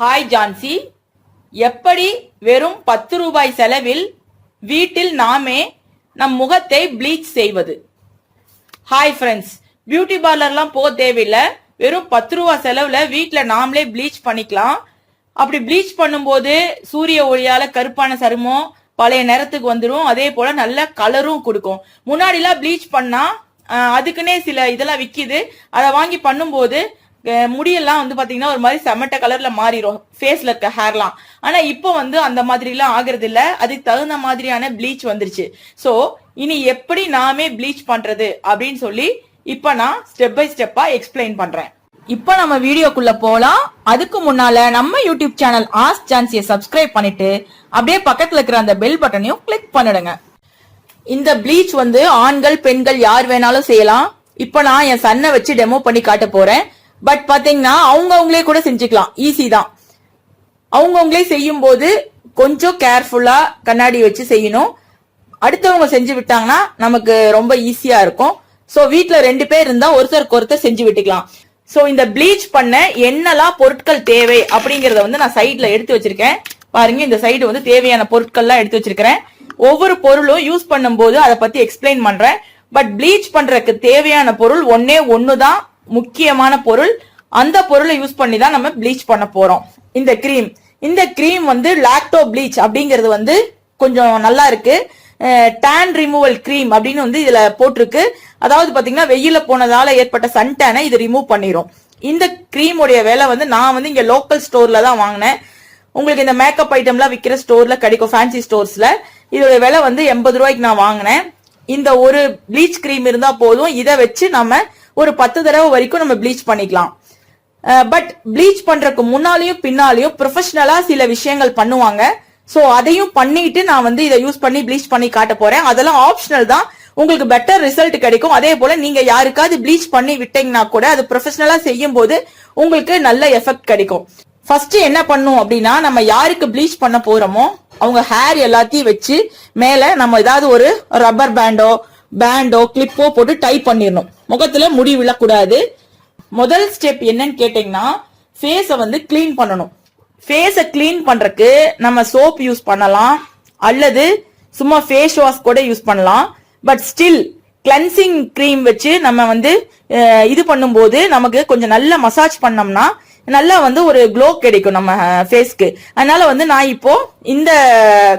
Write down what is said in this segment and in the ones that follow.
Hi Jhansi. எப்படி வெறும் பத்து ரூபாய் செலவில் வீட்டில் நாமே நம் முகத்தை ப்ளீச் செய்வது? ஹாய் ஃப்ரெண்ட்ஸ் பியூட்டி பார்லர்லாம் போக தேவையில்லை. வெறும் பத்து ரூபா செலவில் வீட்டில் நாமளே ப்ளீச் பண்ணிக்கலாம். அப்படி ப்ளீச் பண்ணும்போது சூரிய ஒளியால் கருப்பான சருமம் பழைய நேரத்துக்கு வந்துடும் அதே போல் நல்ல கலரும் கொடுக்கும். முன்னாடிலாம் ப்ளீச் பண்ணால் அதுக்குன்னே சில இதெல்லாம் விற்கிது அதை வாங்கி பண்ணும்போது முடியெல்லாம் வந்து பாத்தீங்கன்னா ஒரு மாதிரி செமட்ட கலர்ல மாறிடும் ஃபேஸ்ல இருக்க ஹேர்லாம் ஆனா இப்போ வந்து அந்த மாதிரிலாம் ஆகுறது இல்ல அதுக்கு தகுந்த மாதிரியான ப்ளீச் வந்துருச்சு. சோ இனி எப்படி நாமே ப்ளீச் பண்றது அப்படின்னு சொல்லி இப்ப நான் ஸ்டெப் பை ஸ்டெப்பா எக்ஸ்பிளைன் பண்றேன். இப்ப நம்ம வீடியோக்குள்ள போலாம். அதுக்கு முன்னால நம்ம யூடியூப் சேனல் ஆஸ் சான்சியை சப்ஸ்கிரைப் பண்ணிட்டு அப்படியே பக்கத்துல இருக்கிற அந்த பெல் பட்டனையும் கிளிக் பண்ணிடுங்க. இந்த ப்ளீச் வந்து ஆண்கள் பெண்கள் யார் வேணாலும் செய்யலாம். இப்ப நான் என் சன்னை வச்சு டெமோ பண்ணி காட்ட போறேன். பட் பாத்தீங்கன்னா அவங்கவுங்களே கூட செஞ்சுக்கலாம். ஈஸி தான். அவங்கவுங்களே செய்யும் போது கொஞ்சம் கேர்ஃபுல்லா கண்ணாடி வச்சு செய்யணும். அடுத்தவங்க செஞ்சு விட்டாங்கன்னா நமக்கு ரொம்ப ஈஸியா இருக்கும். சோ வீட்டில் ரெண்டு பேர் இருந்தா ஒருத்தருக்கு ஒருத்தர் செஞ்சு விட்டுக்கலாம். சோ இந்த ப்ளீச் பண்ண என்னெல்லாம் பொருட்கள் தேவை அப்படிங்கறத வந்து நான் சைட்ல எடுத்து வச்சிருக்கேன். பாருங்க இந்த சைடு வந்து தேவையான பொருட்கள்லாம் எடுத்து வச்சிருக்கிறேன். ஒவ்வொரு பொருளும் யூஸ் பண்ணும்போது அதை பத்தி எக்ஸ்பிளைன் பண்றேன். பட் ப்ளீச் பண்றதுக்கு தேவையான பொருள் ஒன்னே தான் முக்கியமான பொருள். அந்த பொருளை யூஸ் பண்ணி தான் நம்ம ப்ளீச் பண்ண போறோம். இந்த க்ரீம் இந்த க்ரீம் வந்து லாக்டோ ப்ளீச் அப்படிங்கிறது வந்து கொஞ்சம் நல்லா இருக்கு. டேன் ரிமூவல் க்ரீம் அப்படின்னு வந்து இதுல போட்டிருக்கு. அதாவது பாத்தீங்கன்னா வெயில போனதால ஏற்பட்ட சன்டேனை இது ரிமூவ் பண்ணிரும். இந்த க்ரீமுடைய விலை வந்து நான் வந்து இங்க லோக்கல் ஸ்டோர்ல தான் வாங்கினேன். உங்களுக்கு இந்த மேக்கப் ஐட்டம்லாம் விற்கிற ஸ்டோர்ல கிடைக்கும் ஃபேன்சி ஸ்டோர்ஸ்ல இதோட விலை வந்து எண்பது ரூபாய்க்கு நான் வாங்கினேன். இந்த ஒரு ப்ளீச் க்ரீம் இருந்தா போதும். இதை வச்சு நம்ம ஒரு பத்து தடவை வரைக்கும் நம்ம ப்ளீச் பண்ணிக்கலாம். பட் ப்ளீச் பண்றதுக்கு முன்னாலையும் பின்னாலேயும் ப்ரொஃபஷனலா சில விஷயங்கள் பண்ணுவாங்க. ஸோ அதையும் பண்ணிட்டு நான் வந்து இதை யூஸ் பண்ணி ப்ளீச் பண்ணி காட்ட போறேன். அதெல்லாம் ஆப்ஷனல் தான். உங்களுக்கு பெட்டர் ரிசல்ட் கிடைக்கும். அதே போல நீங்க யாருக்காவது ப்ளீச் பண்ணி விட்டீங்கன்னா கூட அது ப்ரொஃபஷனலா செய்யும் போது உங்களுக்கு நல்ல எஃபெக்ட் கிடைக்கும். ஃபர்ஸ்ட் என்ன பண்ணும் அப்படின்னா நம்ம யாருக்கு ப்ளீச் பண்ண போறோமோ அவங்க ஹேர் எல்லாத்தையும் வச்சு மேல நம்ம ஏதாவது ஒரு ரப்பர் பேண்டோ பேண்டோ கிளிப்போ போட்டு டை பண்ணிடணும். முகத்துல முடி விழக்கூடாது. முதல் ஸ்டெப் என்னன்னு கேட்டீங்கன்னா ஃபேஸ வந்து க்ளீன் பண்ணணும். ஃபேஸ க்ளீன் பண்றதுக்கு நம்ம சோப் யூஸ் பண்ணலாம். அல்லது சும்மா ஃபேஸ் வாஷ் கூட யூஸ் பண்ணலாம். பட் ஸ்டில் கிளன்சிங் க்ரீம் வச்சு நம்ம வந்து இது பண்ணும்போது நமக்கு கொஞ்சம் நல்ல மசாஜ் பண்ணோம்னா நல்லா வந்து ஒரு க்ளோ கிடைக்கும் நம்ம ஃபேஸ்க்கு அதனால வந்து நான் இப்போ இந்த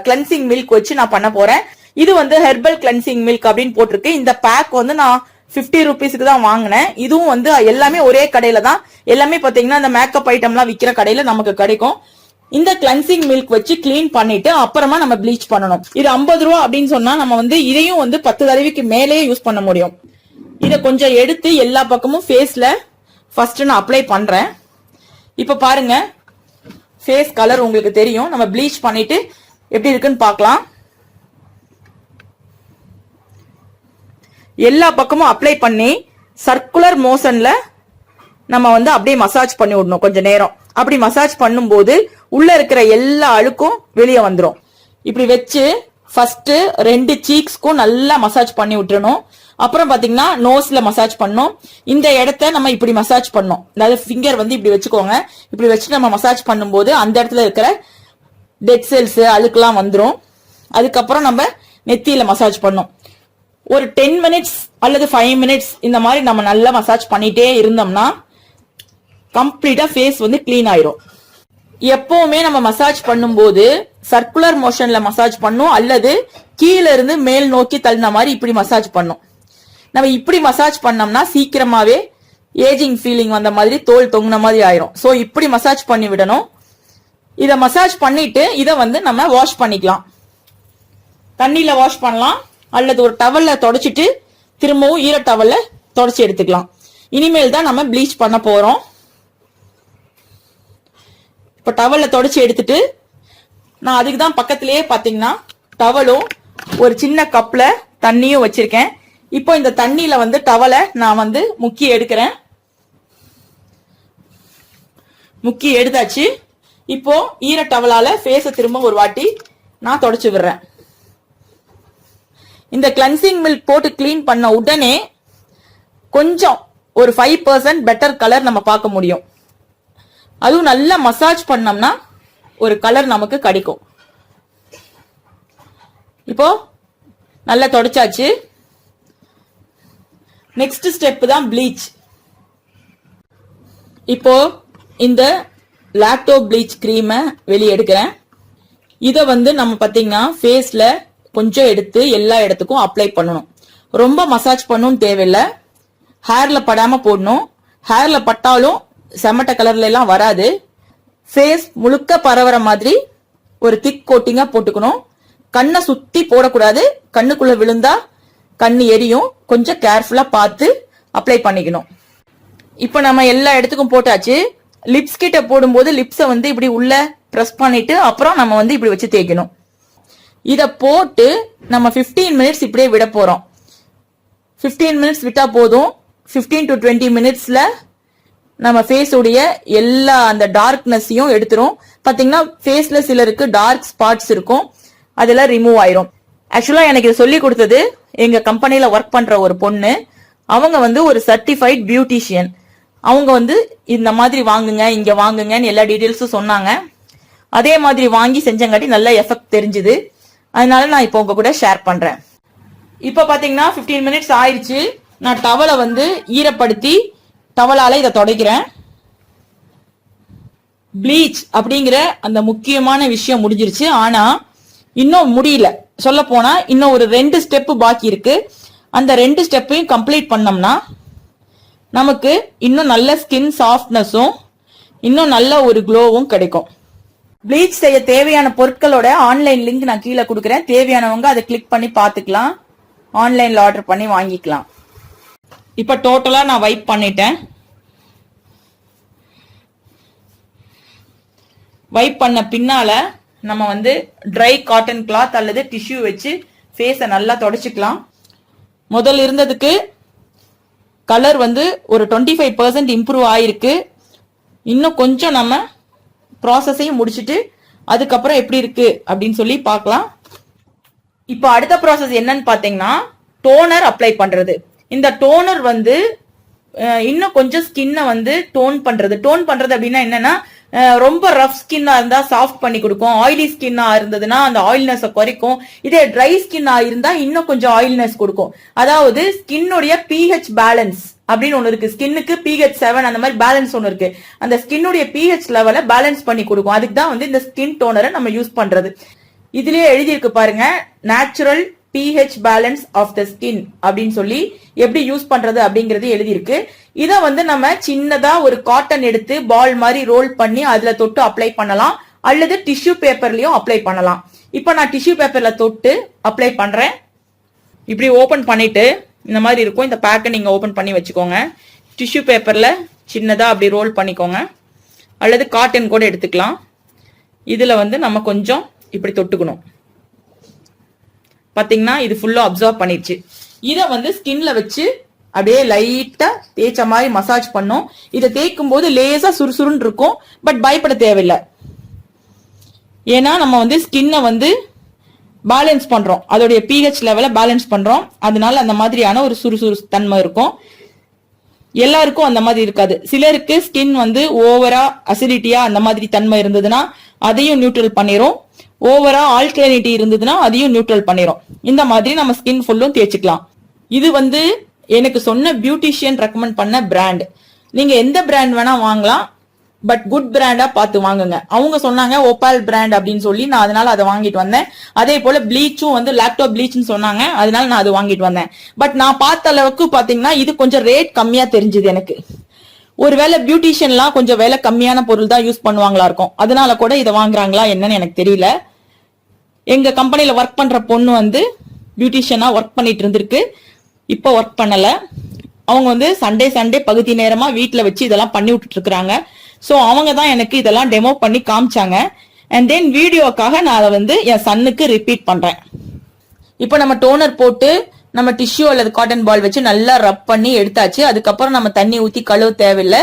கிளன்சிங் மில்க் வச்சு நான் பண்ண போறேன். இது வந்து ஹெர்பல் கிளன்சிங் மில்க் அப்படின்னு போட்டிருக்கு. இந்த பேக் வந்து நான் 50 ருபீஸ்க்கு தான் வாங்கினேன். இதுவும் வந்து எல்லாமே ஒரே கடையில தான். எல்லாமே பார்த்தீங்கன்னா இந்த மேக்கப் ஐட்டம்லாம் விற்கிற கடையில நமக்கு கிடைக்கும். இந்த கிளன்சிங் மில்க் வச்சு க்ளீன் பண்ணிட்டு அப்புறமா நம்ம ப்ளீச் பண்ணணும். இது 50 ரூபா அப்படின்னு சொன்னா நம்ம வந்து இதையும் வந்து பத்து தடவைக்கு மேலேயே யூஸ் பண்ண முடியும். இதை கொஞ்சம் எடுத்து எல்லா பக்கமும் ஃபேஸ்ல ஃபர்ஸ்ட் நான் அப்ளை பண்றேன். இப்ப பாருங்க ஃபேஸ் கலர் உங்களுக்கு தெரியும். நம்ம ப்ளீச் பண்ணிட்டு எப்படி இருக்குன்னு பார்க்கலாம். எல்லா பக்கமும் அப்ளை பண்ணி சர்க்குலர் மோஷன்ல நம்ம வந்து அப்படியே மசாஜ் பண்ணி விடணும் கொஞ்ச நேரம். அப்படி மசாஜ் பண்ணும்போது உள்ள இருக்கிற எல்லா அழுக்கும் வெளியே வந்துடும் இப்படி வச்சு ஃபர்ஸ்ட் ரெண்டு சீக்ஸ்க்கும் நல்லா மசாஜ் பண்ணி விட்டுறணும். அப்புறம் பாத்தீங்கன்னா நோஸ்ல மசாஜ் பண்ணணும். இந்த இடத்த நம்ம இப்படி மசாஜ் பண்ணும் அதாவது ஃபிங்கர் வந்து இப்படி வச்சுக்கோங்க. இப்படி வச்சு நம்ம மசாஜ் பண்ணும்போது அந்த இடத்துல இருக்கிற டெட் செல்ஸ் அழுக்கெல்லாம் வந்துடும் அதுக்கப்புறம் நம்ம நெத்தியில மசாஜ் பண்ணோம் ஒரு டென் மினிட்ஸ் அல்லது ஃபைவ் மினிட்ஸ் இந்த மாதிரி நம்ம நல்லா மசாஜ் பண்ணிட்டே இருந்தோம்னா கம்ப்ளீட்டா ஃபேஸ் வந்து க்ளீன் ஆயிரும். எப்பவுமே நம்ம மசாஜ் பண்ணும்போது சர்க்குலர் மோஷன்ல மசாஜ் பண்ணும் அல்லது கீழே இருந்து மேல் நோக்கி தள்ளின மாதிரி இப்படி மசாஜ் பண்ணும். நம்ம இப்படி மசாஜ் பண்ணோம்னா சீக்கிரமாவே ஏஜிங் ஃபீலிங் வந்த மாதிரி தோல் தொங்குன மாதிரி ஆயிரும். ஸோ இப்படி மசாஜ் பண்ணி விடணும். இதை மசாஜ் பண்ணிட்டு இதை வந்து நம்ம வாஷ் பண்ணிக்கலாம். தண்ணியில வாஷ் பண்ணலாம். அல்லது ஒரு டவல்ல தொடச்சிட்டு திரும்பவும் ஈர டவல்ல தொடச்சி எடுத்துக்கலாம். இனிமேல் தான் நம்ம ப்ளீச் பண்ண போறோம். இப்போ டவல்ல தொடச்சி எடுத்துட்டு நான் அதுக்கு தான் பக்கத்திலேயே பார்த்தீங்கன்னா டவலும் ஒரு சின்ன கப்பில் தண்ணியும் வச்சிருக்கேன். இப்போ இந்த தண்ணியில் வந்து டவலை நான் வந்து முக்கி எடுக்கிறேன். முக்கி எடுத்தாச்சு. இப்போ ஈர டவலால ஃபேஸை திரும்ப ஒரு வாட்டி நான் தொடச்சி விடுறேன். இந்த கிளன்சிங் மில்க் போட்டு க்ளீன் பண்ண உடனே கொஞ்சம் ஒரு ஃபைவ் பர்சன்ட் பெட்டர் கலர் நம்ம பார்க்க முடியும். அதுவும் நல்லா மசாஜ் பண்ணோம்னா ஒரு கலர் நமக்கு கிடைக்கும். இப்போ நல்லா தொடச்சாச்சு. நெக்ஸ்ட் ஸ்டெப் தான் ப்ளீச் இப்போ இந்த லாக்டோ ப்ளீச் க்ரீமை வெளியே எடுக்கிறேன். இதை வந்து நம்ம பார்த்தீங்கன்னா ஃபேஸில் கொஞ்சம் எடுத்து எல்லா இடத்துக்கும் அப்ளை பண்ணணும். ரொம்ப மசாஜ் பண்ணும் தேவையில்லை. ஹேர்ல படாம போடணும். ஹேர்ல பட்டாலும் செமட்ட கலர்ல எல்லாம் வராது. ஃபேஸ் முழுக்க பரவுற மாதிரி ஒரு திக் கோட்டிங்கா போட்டுக்கணும். கண்ணை சுத்தி போடக்கூடாது. கண்ணுக்குள்ள விழுந்தா கண் எரியும். கொஞ்சம் கேர்ஃபுல்லா பார்த்து அப்ளை பண்ணிக்கணும். இப்போ நம்ம எல்லா இடத்துக்கும் போட்டாச்சு. லிப்ஸ் கிட்ட போடும்போது லிப்ஸை வந்து இப்படி உள்ள ப்ரெஸ் பண்ணிட்டு அப்புறம் நம்ம வந்து இப்படி வச்சு தேய்க்கணும். இதை போட்டு நம்ம 15 மினிட்ஸ் இப்படியே விட போகிறோம் ஃபிஃப்டீன் மினிட்ஸ் விட்டால் போதும். 15 டு டுவெண்ட்டி மினிட்ஸில் நம்ம ஃபேஸுடைய எல்லா அந்த டார்க்னஸையும் எடுத்துரும். பார்த்தீங்கன்னா ஃபேஸில் சிலருக்கு டார்க் ஸ்பாட்ஸ் இருக்கும். அதெல்லாம் ரிமூவ் ஆயிரும். ஆக்சுவலாக எனக்கு இது சொல்லி கொடுத்தது எங்கள் கம்பெனியில் ஒர்க் பண்ணுற ஒரு பொண்ணு. அவங்க வந்து ஒரு சர்டிஃபைட் பியூட்டிஷியன் அவங்க வந்து இந்த மாதிரி வாங்குங்க இங்கே வாங்குங்கன்னு எல்லா டீட்டெயில்ஸும் சொன்னாங்க. அதே மாதிரி வாங்கி செஞ்சங்காட்டி நல்ல எஃபெக்ட் தெரிஞ்சுது. அதனால நான் இப்போ உங்க கூட ஷேர் பண்றேன். இப்போ பாத்தீங்கன்னா 15 மினிட்ஸ் ஆயிடுச்சு நான் டவலை வந்து ஈரப்படுத்தி டவலால இதை தொடக்கிறேன். ப்ளீச் அப்படிங்கிற அந்த முக்கியமான விஷயம் முடிஞ்சிருச்சு. ஆனா இன்னும் முடியல. சொல்ல போனா இன்னும் ஒரு ரெண்டு ஸ்டெப் பாக்கி இருக்கு. அந்த ரெண்டு ஸ்டெப்பையும் கம்ப்ளீட் பண்ணோம்னா நமக்கு இன்னும் நல்ல ஸ்கின் சாஃப்ட்னஸும் இன்னும் நல்ல ஒரு க்ளோவும் கிடைக்கும். ப்ளீச் செய்ய தேவையான பொருட்களோட ஆன்லைன் லிங்க் நான் கீழே கொடுக்குறேன். தேவையானவங்க அதை கிளிக் பண்ணி பார்த்துக்கலாம். ஆன்லைனில் ஆர்டர் பண்ணி வாங்கிக்கலாம். இப்போ டோட்டலா நான் வைப் பண்ணிட்டேன். வைப் பண்ண பின்னால நம்ம வந்து ட்ரை காட்டன் கிளாத் அல்லது டிஷ்யூ வச்சு ஃபேஸை நல்லா தொடச்சிக்கலாம். முதல்ல இருந்ததுக்கு கலர் வந்து ஒரு டுவெண்ட்டி ஃபைவ் பர்சன்ட் இம்ப்ரூவ் ஆயிருக்கு. இன்னும் கொஞ்சம் நம்ம ப்ராசஸையும் முடிச்சுட்டு அதுக்கப்புறம் எப்படி இருக்கு அப்படின்னு சொல்லி பார்க்கலாம். இப்போ அடுத்த ப்ராசஸ் என்னன்னு பாத்தீங்கன்னா டோனர் அப்ளை பண்றது. இந்த டோனர் வந்து அஹ், இன்னும் கொஞ்சம் ஸ்கின்னை வந்து டோன் பண்றது. டோன் பண்றது அப்படின்னா என்னன்னா ரொம்ப ரஃப் ஸ்கின்னா இருந்தா சாஃப்ட் பண்ணி கொடுக்கும். ஆயிலி ஸ்கின்னா இருந்ததுன்னா அந்த ஆயில்னஸ் குறைக்கும். இதே ட்ரை ஸ்கின்னா இருந்தா இன்னும் கொஞ்சம் ஆயில்னஸ் கொடுக்கும். அதாவது ஸ்கின்னுடைய பிஹெச் பேலன்ஸ் அப்படின்னு ஒன்று இருக்கு. ஸ்கின்னுக்கு பிஹெச் செவன் அந்த மாதிரி பேலன்ஸ் ஒன்று இருக்கு. அந்த ஸ்கின்னுடைய பிஹெச் லெவலை பேலன்ஸ் பண்ணி கொடுக்கும். அதுக்கு தான் வந்து இந்த ஸ்கின் டோனரை நம்ம யூஸ் பண்றது. இதுலயே எழுதியிருக்கு பாருங்க. Natural pH balance of the skin அப்படின்னு சொல்லி எப்படி யூஸ் பண்றது அப்படிங்கிறது எழுதியிருக்கு. இதை வந்து நம்ம சின்னதா ஒரு காட்டன் எடுத்து பால் மாதிரி ரோல் பண்ணி அதுல தொட்டு அப்ளை பண்ணலாம். அல்லது டிஷ்யூ பேப்பர்லயும் அப்ளை பண்ணலாம். இப்போ நான் டிஷ்யூ பேப்பர்ல தொட்டு அப்ளை பண்றேன். இப்படி ஓபன் பண்ணிட்டு இந்த மாதிரி இருக்கும். இந்த பேக்கை நீங்க ஓபன் பண்ணி வச்சுக்கோங்க. டிஷ்யூ பேப்பர்ல சின்னதா அப்படி ரோல் பண்ணிக்கோங்க. அல்லது காட்டன் கூட எடுத்துக்கலாம். இதுல வந்து நம்ம கொஞ்சம் இப்படி தொட்டுக்கணும். பாத்தீங்கன்னா இது ஃபுல்லா அப்சர்வ் பண்ணிடுச்சு இதை வந்து ஸ்கின்ல வச்சு அப்படியே லைட்டா தேய்ச்ச மாதிரி மசாஜ் பண்ணும். இதை தேய்க்கும் போது லேசா சுறுசுறுன்னு இருக்கும். பட் பயப்பட தேவையில்லை. ஏன்னா நம்ம வந்து ஸ்கின்னை வந்து பேலன்ஸ் பண்றோம். அதோடைய பிஹெச் லெவலை பேலன்ஸ் பண்றோம். அதனால அந்த மாதிரியான ஒரு சுறுசுறு தன்மை இருக்கும். எல்லாருக்கும் அந்த மாதிரி இருக்காது. சிலருக்கு ஸ்கின் வந்து ஓவரா அசிடிட்டியா அந்த மாதிரி தன்மை இருந்ததுன்னா அதையும் நியூட்ரல் பண்ணிரும். ஓவரா ஆல்கலினிட்டி இருந்ததுன்னா அதையும் நியூட்ரல் பண்ணிரும். இந்த மாதிரி நம்ம ஸ்கின் ஃபுல்லும் தேய்ச்சிக்கலாம். இது வந்து எனக்கு சொன்ன பியூட்டிஷியன் ரெக்கமெண்ட் பண்ண பிராண்ட் நீங்க எந்த பிராண்ட் வேணா வாங்கலாம் பட் குட் பிராண்டா பார்த்து வாங்குங்க. அவங்க சொன்னாங்க ஓபால் பிராண்ட் அப்படின்னு சொல்லி நான் அதனால அதை வாங்கிட்டு வந்தேன். அதே போல ப்ளீச்சும் வந்து லேப்டாப் ப்ளீச்னு சொன்னாங்க அதனால நான் அது வாங்கிட்டு வந்தேன். பட் நான் பார்த்த அளவுக்கு பாத்தீங்கன்னா இது கொஞ்சம் ரேட் கம்மியா தெரிஞ்சது எனக்கு. ஒருவேளை பியூட்டிஷியன்லாம் கொஞ்சம் விலை கம்மியான பொருள் தான் யூஸ் பண்ணுவாங்களா இருக்கும். அதனால கூட இதை வாங்குறாங்களா என்னன்னு எனக்கு தெரியல. எங்க கம்பெனியில ஒர்க் பண்ற பொண்ணு வந்து பியூட்டிஷியனா ஒர்க் பண்ணிட்டு இருந்திருக்கு. இப்போ ஒர்க் பண்ணல. அவங்க வந்து சண்டே சண்டே பகுதி நேரமா வீட்டில் வச்சு இதெல்லாம் பண்ணி விட்டுட்டு இருக்கிறாங்க. ஸோ அவங்க தான் எனக்கு இதெல்லாம் டெமோ பண்ணி காமிச்சாங்க. அண்ட் தென் வீடியோக்காக நான் அதை வந்து என் சன்னுக்கு ரிப்பீட் பண்றேன். இப்போ நம்ம டோனர் போட்டு நம்ம டிஷ்யூ அல்லது காட்டன் பால் வச்சு நல்லா ரப் பண்ணி எடுத்தாச்சு. அதுக்கப்புறம் நம்ம தண்ணி ஊத்தி கழுவ தேவையில்லை.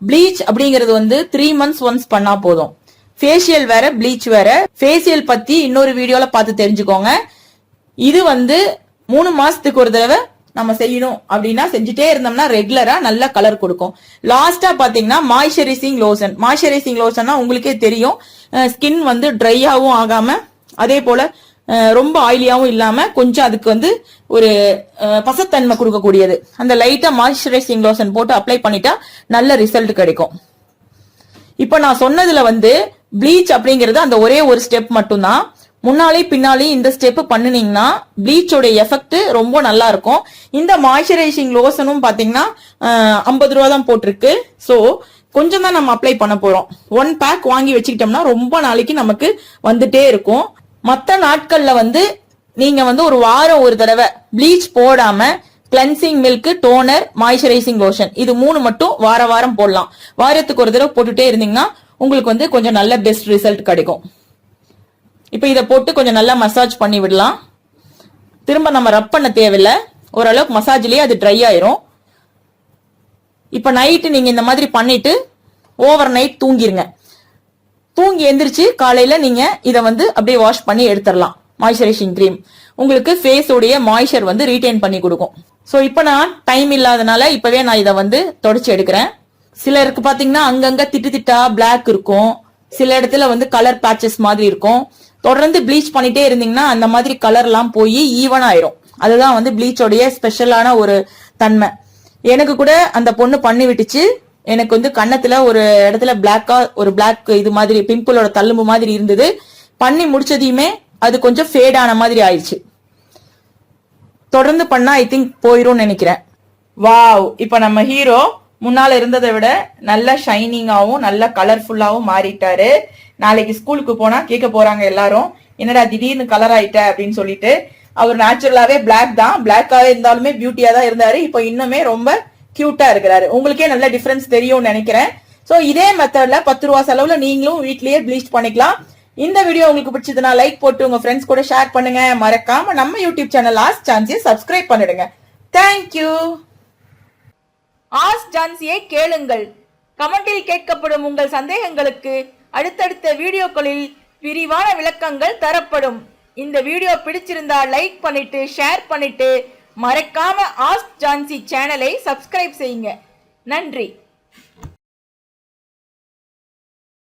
ப்ளீச் அப்படிங்கிறது வந்து த்ரீ மந்த்ஸ் ஒன்ஸ் பண்ணா போதும். ஃபேஷியல் வேற ப்ளீச் வேற. ஃபேஷியல் பத்தி இன்னொரு வீடியோல பார்த்து தெரிஞ்சுக்கோங்க. இது வந்து மூணு மாசத்துக்கு ஒரு தடவை நம்ம செய்யணும் அப்படின்னா செஞ்சுட்டே இருந்தோம்னா ரெகுலரா நல்ல கலர் கொடுக்கும். லாஸ்டா பாத்தீங்கன்னா மாய்ஸ்சரைசிங் லோஷன் மாய்ஸ்சரைசிங் லோஷன்னா உங்களுக்கே தெரியும். ஸ்கின் வந்து ட்ரையாகவும் ஆகாம அதே போல ரொம்ப ஆயிலியாகவும் இல்லாமல் கொஞ்சம் அதுக்கு வந்து ஒரு பசத்தன்மை கொடுக்கக்கூடியது. அந்த லைட்டாக மாய்ஸ்சரைசிங் லோஷன் போட்டு அப்ளை பண்ணிட்டா நல்ல ரிசல்ட் கிடைக்கும். இப்போ நான் சொன்னதுல வந்து ப்ளீச் அப்படிங்கிறது அந்த ஒரே ஒரு ஸ்டெப் மட்டும்தான். முன்னாலே பின்னாலே இந்த ஸ்டெப் பண்ணினீங்கன்னா ப்ளீச்சோடைய எஃபெக்ட் ரொம்ப நல்லா இருக்கும். இந்த மாய்ஸ்சரைசிங் லோஷனும் பார்த்தீங்கன்னா ஐம்பது ரூபா தான் போட்டிருக்கு. ஸோ கொஞ்சம் தான் நம்ம அப்ளை பண்ண போகிறோம் ஒன் பேக் வாங்கி வச்சுக்கிட்டோம்னா ரொம்ப நாளைக்கு நமக்கு வந்துட்டே இருக்கும். மற்ற நாட்கள்ல வந்து நீங்க வந்து ஒரு வாரம் ஒரு தடவை ப்ளீச் போடாம cleansing milk toner moisturising lotion இது மூணு மட்டும் வார வாரம் போடலாம். வாரத்துக்கு ஒரு தடவை போட்டுட்டே இருந்தீங்கன்னா உங்களுக்கு வந்து கொஞ்சம் நல்ல பெஸ்ட் ரிசல்ட் கிடைக்கும். இப்போ இதை போட்டு கொஞ்சம் நல்லா மசாஜ் பண்ணி விடலாம். திரும்ப நம்ம ரப் பண்ண தேவையில்ல. ஓரளவுக்கு மசாஜ்லயே அது ட்ரை ஆயிரும். இப்போ நைட்டு நீங்க இந்த மாதிரி பண்ணிட்டு ஓவர் நைட் தூங்கிருங்க. தூங்கி எந்திரிச்சு காலையில நீங்க இதை வந்து அப்படியே வாஷ் பண்ணி எடுத்துடலாம். மாய்ஸ்சரைசிங் க்ரீம் உங்களுக்கு ஃபேஸ் உடைய மாய்ஸ்சர் வந்து ரீட்டைன் பண்ணி கொடுக்கும். ஸோ இப்போ நான் டைம் இல்லாதனால இப்பவே நான் இதை வந்து தொடச்சி எடுக்கிறேன். சிலருக்கு பாத்தீங்கன்னா அங்கங்க திட்டு திட்டா பிளாக் இருக்கும். சில இடத்துல வந்து கலர் பேச்சஸ் மாதிரி இருக்கும். தொடர்ந்து ப்ளீச் பண்ணிட்டே இருந்தீங்கன்னா அந்த மாதிரி கலர்லாம் போய் ஈவன் ஆயிரும். அதுதான் வந்து ப்ளீச்சோடைய ஸ்பெஷலான ஒரு தன்மை. எனக்கு கூட அந்த பொண்ணு பண்ணி விட்டுச்சு எனக்கு வந்து கன்னத்துல ஒரு இடத்துல பிளாக்கா ஒரு பிளாக் இது மாதிரி பிம்பிளோட தள்ளும்பு மாதிரி இருந்தது. பண்ணி முடிச்சதையுமே அது கொஞ்சம் ஃபேட் ஆன மாதிரி ஆயிடுச்சு. தொடர்ந்து பண்ணா ஐ திங்க் போயிரும்னு நினைக்கிறேன். வாவ் இப்ப நம்ம ஹீரோ முன்னால இருந்ததை விட நல்ல ஷைனிங்காவும் நல்ல கலர்ஃபுல்லாவும் மாறிட்டாரு. நாளைக்கு ஸ்கூலுக்கு போனா கேட்க போறாங்க எல்லாரும். என்னடா திடீர்னு கலர் ஆயிட்ட அப்படின்னு சொல்லிட்டு அவர் நேச்சுரலாவே பிளாக் தான். பிளாக்காவே இருந்தாலுமே பியூட்டியா தான் இருந்தாரு. இப்போ இன்னுமே ரொம்ப கியூட்டா இருக்கிறாரு. உங்களுக்கே நல்ல டிஃபரன்ஸ் தெரியும்னு நினைக்கிறேன். சோ இதே மெத்தட்ல பத்து ரூபா செலவுல நீங்களும் வீட்லயே ப்ளீச் பண்ணிக்கலாம். இந்த வீடியோ உங்களுக்கு பிடிச்சதுன்னா லைக் போட்டு உங்க ஃப்ரெண்ட்ஸ் கூட ஷேர் பண்ணுங்க. மறக்காம நம்ம யூடியூப் சேனல் லாஸ்ட் சான்ஸையும் சப்ஸ்கிரைப் பண்ணிடுங்க. தேங்க்யூ ஆஸ் ஜான்சியை கேளுங்கள். கமெண்டில் கேட்கப்படும் உங்கள் சந்தேகங்களுக்கு அடுத்தடுத்த வீடியோக்களில் விரிவான விளக்கங்கள் தரப்படும். இந்த வீடியோ பிடிச்சிருந்தா லைக் பண்ணிட்டு ஷேர் பண்ணிட்டு மறக்காம ஆஸ்க் ஜான்சி சேனலை சப்ஸ்கிரைப் செய்யுங்க. நன்றி.